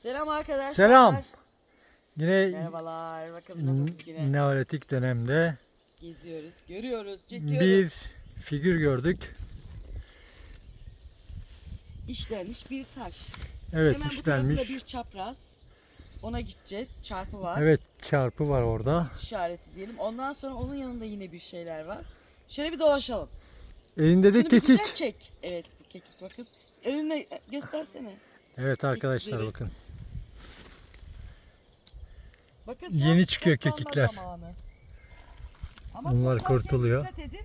Selam arkadaşlar. Selam. Yine Merhabalar. Bakın yine Neolitik dönemde geziyoruz, görüyoruz, çekiyoruz. bir figür gördük. İşlenmiş bir taş. Evet Hemen işlenmiş. tarafında bir çapraz. Ona gideceğiz. Çarpı var. Evet çarpı var orada. İşareti diyelim. Ondan sonra onun yanında yine bir şeyler var. Şöyle bir dolaşalım. Elinde de Şunu bir kekik. çek. Evet kekik bakın. Önüne göstersene. Evet arkadaşlar Kekikleri. Bakın. Yeni çıkıyor toplanma kekikler. zamanı. Ama Bunlar kurtuluyor. Dikkat edin.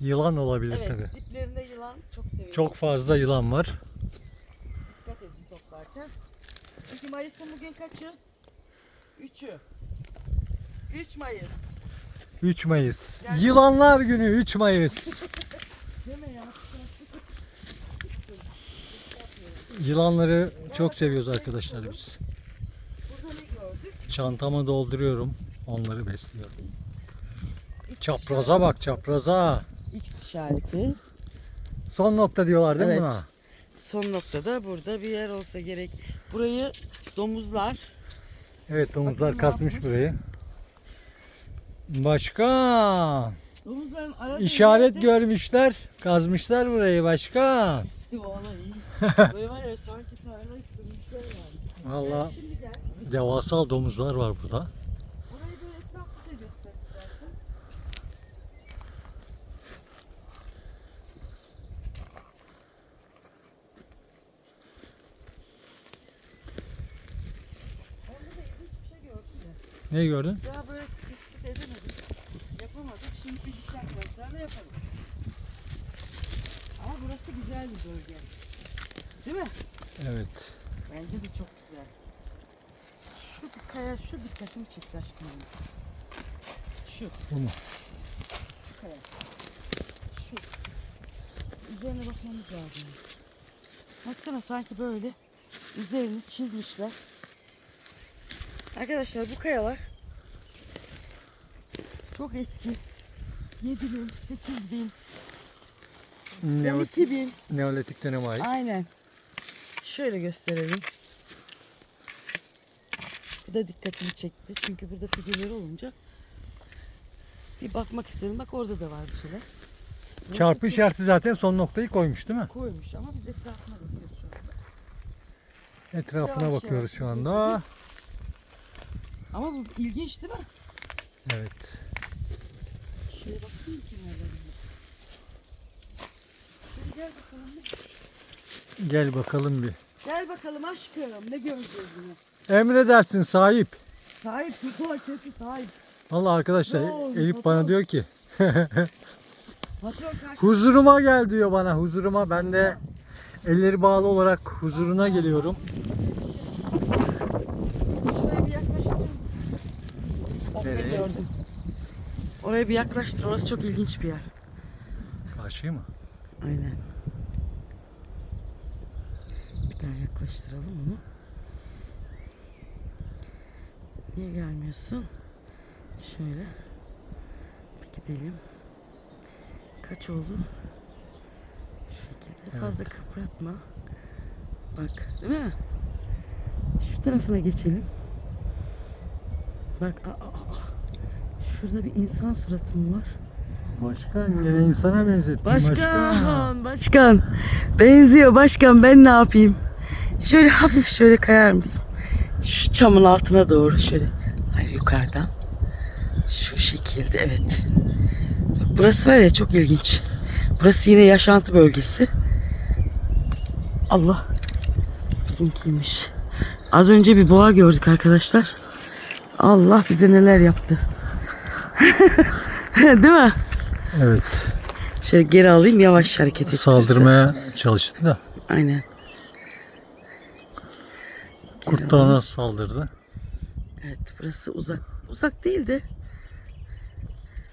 Yılan olabilir Evet, tabi. diplerinde yılan çok seviyorum. Çok fazla yılan var. Dikkat edin toplarken. Çünkü Mayıs'ın bugün kaçı? Üçü. 3 Mayıs. 3 Mayıs. Yani- Yılanlar günü 3 Mayıs. Deme ya. Yılanları çok seviyoruz arkadaşlar biz. Çantama dolduruyorum. Onları besliyorum. X Çapraza bak çapraza. işareti. X işareti. Son nokta diyorlar değil mi Evet. buna? Son noktada burada bir yer olsa gerek. Burayı domuzlar Evet domuzlar Bakın kasmış burayı. Başka Domuzların aradığı işaret yerde- görmüşler, kazmışlar burayı başka. Vallahi. Böyle var ya sanki tarla. Valla devasal domuzlar var burada. Ne gördün? Daha böyle tespit edemedim. Yapamadık. Şimdi bir iki arkadaşlarla yapalım. Ama burası güzel bir bölge. Değil mi? Evet. Bence de çok güzel. Şu bir kaya, şu dikkatimi çekti aşkım. Şu. Bu mu? Şu kaya. Şu. Üzerine bakmamız lazım. Baksana sanki böyle üzerini çizmişler. Arkadaşlar bu kayalar çok eski. 7000, 8000, Neolitik, 12000. Neolitik döneme ait. Aynen. Şöyle gösterelim. Bu da dikkatimi çekti. Çünkü burada figürler olunca bir bakmak istedim. Bak orada da var bir şeyler. Çarpı işareti zaten son noktayı koymuş değil mi? koymuş ama biz etrafına bakıyoruz şu anda. Etrafına Yavaş bakıyoruz yavaş şu anda. Ama bu ilginç değil mi? Evet. Şöyle bakayım kenarlarına. Şöyle gel bakalım. bir. Gel bakalım bir. Gel bakalım aşkım. Ne göreceğiz yine? Emredersin sahip. Sahip. Tutu sesi sahip. Vallahi arkadaşlar Ne oldu, Elif bana patron? diyor ki Patron karşı. huzuruma gel diyor bana huzuruma. Ben de elleri bağlı olarak huzuruna geliyorum. Şuraya bir yaklaştır. Bak ne Nereye? gördüm. Oraya bir yaklaştır. Orası çok ilginç bir yer. Karşıya mı? Aynen. Daha yaklaştıralım onu. Niye gelmiyorsun? Şöyle. Bir gidelim. Kaç oldu? Şu şekilde fazla kıpratma. Bak, değil mi? Şu tarafına geçelim. Bak, aa, aa. Şurada bir insan suratı mı var? Başkan yine insana benzettin. Başkan, başkan. Benziyor başkan ben ne yapayım? Şöyle hafif şöyle kayar mısın? Şu çamın altına doğru şöyle. Hayır yukarıdan. Şu şekilde evet. Bak burası var ya çok ilginç. Burası yine yaşantı bölgesi. Allah. Bizimkiymiş. Az önce bir boğa gördük arkadaşlar. Allah bize neler yaptı. Değil mi? Evet. Şöyle geri alayım yavaş hareket ettirirsen. Saldırmaya çalıştı da. Aynen. Kurt da ona saldırdı. Evet burası uzak. Uzak değil de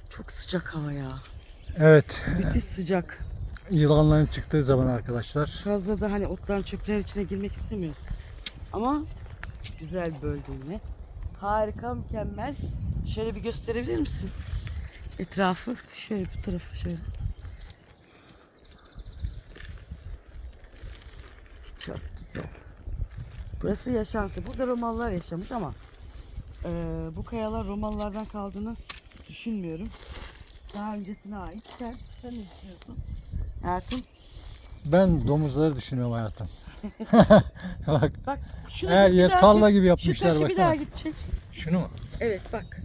çok sıcak hava ya. Evet. Müthiş sıcak. Yılanların çıktığı zaman arkadaşlar. Fazla da hani otların çöplerin içine girmek istemiyoruz. Ama güzel bir bölge yine. Harika, mükemmel. Şöyle bir gösterebilir misin? Etrafı. Şöyle bu tarafı şöyle. Çok güzel. Burası yaşantı. Burada Romalılar yaşamış ama eee, bu kayalar Romalılardan kaldığını düşünmüyorum. Daha öncesine ait. Sen, sen ne düşünüyorsun? Hayatım. Ben domuzları düşünüyorum hayatım. Bak Bak şunu her bir yer daha tarla çek. gibi Şu yapmışlar taşı bir baksana. daha git çek. Şunu mu? Evet bak.